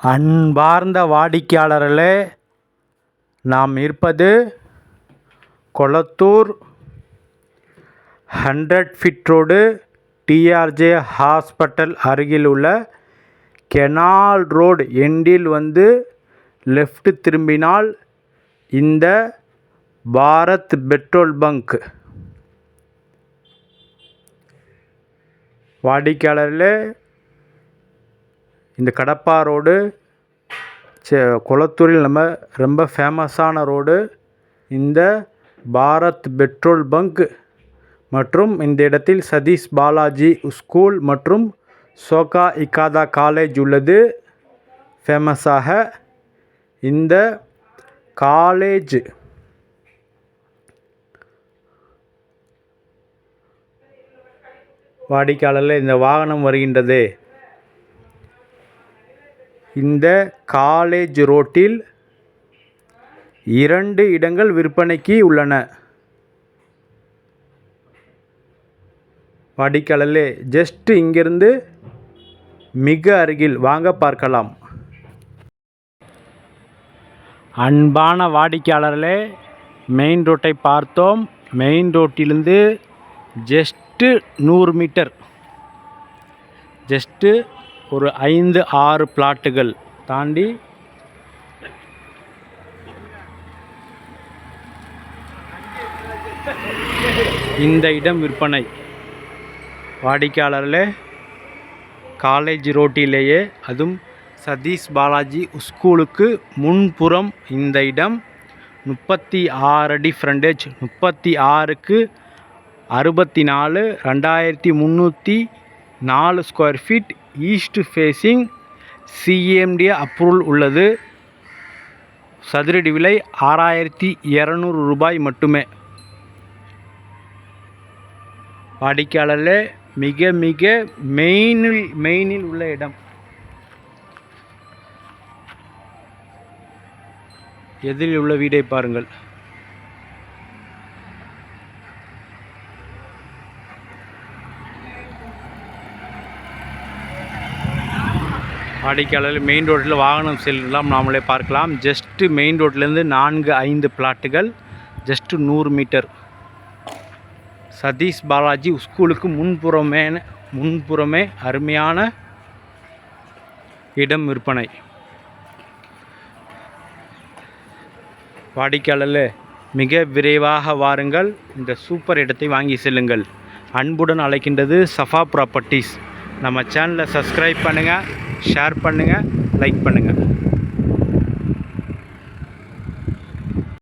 அன்பார்ந்த வாடிக்கையாளர்களே நாம் இருப்பது Kolathur hundred feet road TRJ hospital அருகில் உள்ள கெனால் ரோடு எண்டில் வந்து லெஃப்ட் திரும்பினால் இந்த பாரத் பெட்ரோல் பங்க். வாடிக்கையாளர்களே இந்த கடப்பா ரோடு கொளத்தூரில் நம்ம ரொம்ப ஃபேமஸான ரோடு. இந்த பாரத் பெட்ரோல் பங்க் மற்றும் இந்த இடத்தில் சதீஷ் பாலாஜி ஸ்கூல் மற்றும் சோகா இக்காதா காலேஜ் உள்ளது. ஃபேமஸாக இந்த காலேஜ். வாடிக்கையாளர்களே இந்த வாகனம் வருகின்றது. இந்த காலேஜ் ரோட்டில் இரண்டு இடங்கள் விற்பனைக்கு உள்ளன. வாடிக்கையாளர்களே ஜஸ்ட் இங்கிருந்து மிக அருகில். வாங்க பார்க்கலாம். அன்பான வாடிக்கையாளர்களே மெயின் ரோட்டை பார்த்தோம். மெயின் ரோட்டிலிருந்து ஜஸ்ட்டு நூறு மீட்டர் ஜஸ்ட்டு ஒரு ஐந்து ஆறு பிளாட்டுகள் தாண்டி இந்த இடம் விற்பனை. வாடிக்கையாளர்களே காலேஜ் ரோட்டிலேயே அதுவும் சதீஷ் பாலாஜி ஸ்கூலுக்கு முன்புறம் இந்த இடம். முப்பத்தி ஆறு அடி ஃப்ரண்டேஜ் முப்பத்தி ஆறுக்கு அறுபத்தி நாலு ரெண்டாயிரத்தி முந்நூற்றி நாலு square feet east facing CMD approval உள்ளது. சதுரடி விலை ஆறாயிரத்தி இரநூறு ரூபாய் மட்டுமே. வாடிக்கையாளரில் மிக மிக மெயினில் மெயினில் உள்ள இடம். எதிரில் உள்ள வீடை பாருங்கள். வாடிக்கையாளர்கள் மெயின் ரோட்டில் வாகனம் செல்லாம் நாமளே பார்க்கலாம். ஜஸ்ட்டு மெயின் ரோட்லேருந்து நான்கு ஐந்து பிளாட்டுகள் ஜஸ்ட்டு நூறு மீட்டர் சதீஷ் பாலாஜி ஸ்கூலுக்கு முன்புறமே முன்புறமே அருமையான இடம் விற்பனை. வாடிக்கையாளர் மிக விரைவாக வாருங்கள். இந்த சூப்பர் இடத்தை வாங்கி செல்லுங்கள். அன்புடன் அழைக்கின்றது சஃபா ப்ராப்பர்ட்டிஸ் நம்ம சேனலை சப்ஸ்கிரைப் பண்ணுங்கள் ஷேர் பண்ணுங்கள் லைக் பண்ணுங்கள்